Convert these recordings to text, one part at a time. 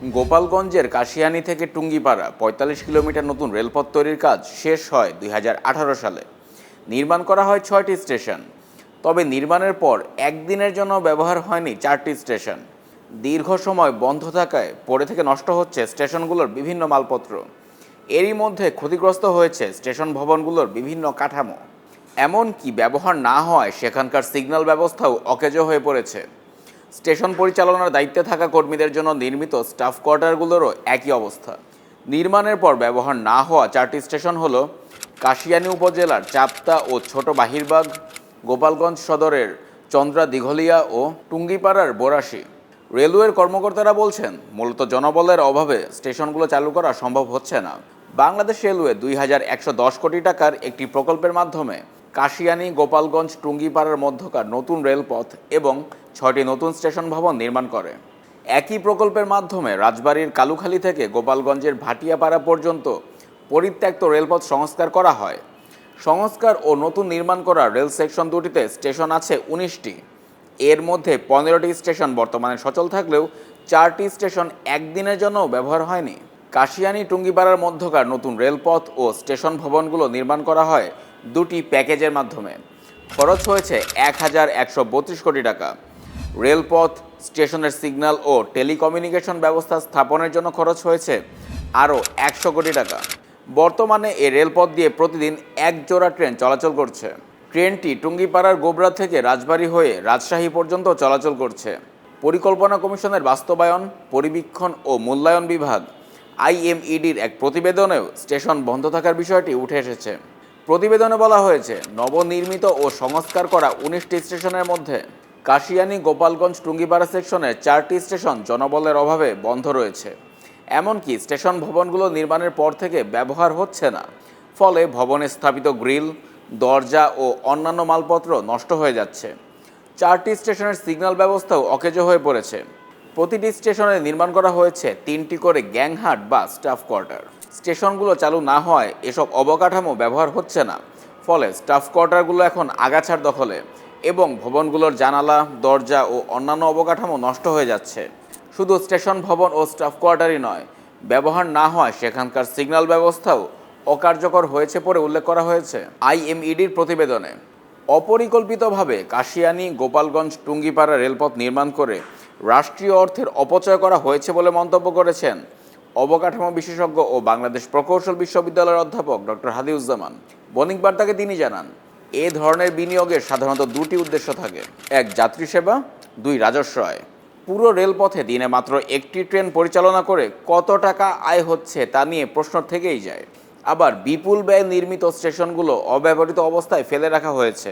গোপালগঞ্জের কাশিয়ানী থেকে টুঙ্গিপাড়া, পঁয়তাল্লিশ কিলোমিটার নতুন রেলপথ তৈরির কাজ শেষ হয় দুই হাজার আঠারো সালে। নির্মাণ করা হয় ছয়টি স্টেশন, তবে নির্মাণের পর একদিনের জন্য ব্যবহার হয়নি চারটি স্টেশন। দীর্ঘ সময় বন্ধ থাকায় পড়ে থেকে নষ্ট হচ্ছে স্টেশনগুলোর বিভিন্ন মালপত্র। এরই মধ্যে ক্ষতিগ্রস্ত হয়েছে স্টেশন ভবনগুলোর বিভিন্ন কাঠামো। এমনকি ব্যবহার না হওয়ায় সেখানকার সিগন্যাল ব্যবস্থাও অকেজো হয়ে পড়েছে। স্টেশন পরিচালনার দায়িত্বে থাকা কর্মীদের জন্য নির্মিত স্টাফ কোয়ার্টারগুলোরও একই অবস্থা। নির্মাণের পর ব্যবহার না হওয়া চারটি স্টেশন হল কাশিয়ানী উপজেলার চাপ্তা ও ছোট বাহিরবাগ, গোপালগঞ্জ সদরের চন্দ্রা দিঘলিয়া ও টুঙ্গিপাড়ার বোরাশি। রেলওয়ের কর্মকর্তারা বলছেন, মূলত জনবলের অভাবে স্টেশনগুলো চালু করা সম্ভব হচ্ছে না। বাংলাদেশ রেলওয়ে দুই হাজার একশো দশ কোটি টাকার একটি প্রকল্পের মাধ্যমে কাশিয়ানী, গোপালগঞ্জ, টুঙ্গিপাড়ার মধ্যকার নতুন রেলপথ এবং ছয়টি নতুন স্টেশন ভবন নির্মাণ করে। একই প্রকল্পের মাধ্যমে রাজবাড়ির কালুখালী থেকে গোপালগঞ্জের ভাটিয়াপাড়া পর্যন্ত পরিত্যক্ত রেলপথ সংস্কার করা হয়। সংস্কার ও নতুন নির্মাণ করা রেল সেকশন দুটিতে স্টেশন আছে উনিশটি। এর মধ্যে পনেরোটি স্টেশন বর্তমানে সচল থাকলেও চারটি স্টেশন একদিনের জন্যও ব্যবহার হয়নি। কাশিয়ানী, টুঙ্গিপাড়ার মধ্যকার নতুন রেলপথ ও স্টেশন ভবনগুলো নির্মাণ করা হয় দুটি প্যাকেজের মাধ্যমে। খরচ হয়েছে এক হাজার একশো বত্রিশ কোটি টাকা। রেলপথ, স্টেশনের সিগন্যাল ও টেলিকমিউনিকেশন ব্যবস্থা স্থাপনের জন্য খরচ হয়েছে আরও একশো কোটি টাকা। বর্তমানে এই রেলপথ দিয়ে প্রতিদিন এক জোড়া ট্রেন চলাচল করছে। ট্রেনটি টুঙ্গিপাড়ার গোবরা থেকে রাজবাড়ী হয়ে রাজশাহী পর্যন্ত চলাচল করছে। পরিকল্পনা কমিশনের বাস্তবায়ন, পরিবীক্ষণ ও মূল্যায়ন বিভাগ, আইএমইডির এক প্রতিবেদনেও স্টেশন বন্ধ থাকার বিষয়টি উঠে এসেছে। প্রতিবেদনে বলা হয়েছে, নবনির্মিত ও সংস্কার করা উনিশটি স্টেশনের মধ্যে কাশিয়ানী গোপালগঞ্জ টুঙ্গিপাড়া সেকশনের চারটি স্টেশন জনবলের অভাবে বন্ধ রয়েছে। এমনকি স্টেশন ভবনগুলো নির্মাণের পর থেকে ব্যবহার হচ্ছে না। ফলে ভবনে স্থাপিত গ্রিল, দরজা ও অন্যান্য মালপত্র নষ্ট হয়ে যাচ্ছে। চারটি স্টেশনের সিগন্যাল ব্যবস্থাও অকেজো হয়ে পড়েছে। প্রতিটি স্টেশনে নির্মাণ করা হয়েছে তিনটি করে গ্যাংহাট বা স্টাফ কোয়ার্টার। স্টেশনগুলো চালু না হওয়ায় এসব অবকাঠামো ব্যবহার হচ্ছে না। ফলে স্টাফ কোয়ার্টারগুলো এখন আগাছার দখলে এবং ভবনগুলোর জানালা, দরজা ও অন্যান্য অবকাঠামো নষ্ট হয়ে যাচ্ছে। শুধু স্টেশন ভবন ও স্টাফ কোয়ার্টারই নয়, ব্যবহার না হওয়ায় সেখানকার সিগন্যাল ব্যবস্থাও অকার্যকর হয়েছে বলে উল্লেখ করা হয়েছে আইএমইডির প্রতিবেদনে। অপরিকল্পিতভাবে কাশিয়ানী, গোপালগঞ্জ, টুঙ্গিপাড়া রেলপথ নির্মাণ করে রাষ্ট্রীয় অর্থের অপচয় করা হয়েছে বলে মন্তব্য করেছেন অবকাঠামো বিশেষজ্ঞ ও বাংলাদেশ প্রকৌশল বিশ্ববিদ্যালয়ের অধ্যাপক ডক্টর হাদিউজ্জামান বণিক বার্তাকে তিনি জানান, এ ধরনের বিনিয়োগের সাধারণত দুটি উদ্দেশ্য থাকে। এক, যাত্রী সেবা, দুই, রাজস্ব আয়। পুরো রেলপথে দিনে মাত্র একটি ট্রেন পরিচালনা করে কত টাকা আয় হচ্ছে তা নিয়ে প্রশ্ন থেকেই যায়। আবার বিপুল ব্যয় নির্মিত স্টেশনগুলো অব্যবহৃত অবস্থায় ফেলে রাখা হয়েছে।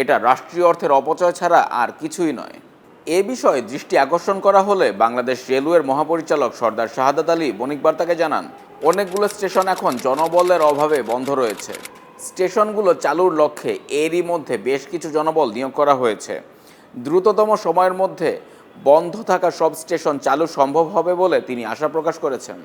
এটা রাষ্ট্রীয় অর্থের অপচয় ছাড়া আর কিছুই নয়। এ বিষয়ে দৃষ্টি আকর্ষণ করা হলে বাংলাদেশ রেলওয়ের মহাপরিচালক সর্দার শাহাদাত আলী বণিক বার্তাকে জানান, অনেকগুলো স্টেশন এখন জনবলের অভাবে বন্ধ রয়েছে। স্টেশনগুলো চালুর লক্ষ্যে এরই মধ্যে বেশ কিছু জনবল নিয়োগ করা হয়েছে। দ্রুততম সময়ের মধ্যে বন্ধ থাকা সব স্টেশন চালু সম্ভব হবে বলে তিনি আশা প্রকাশ করেছেন।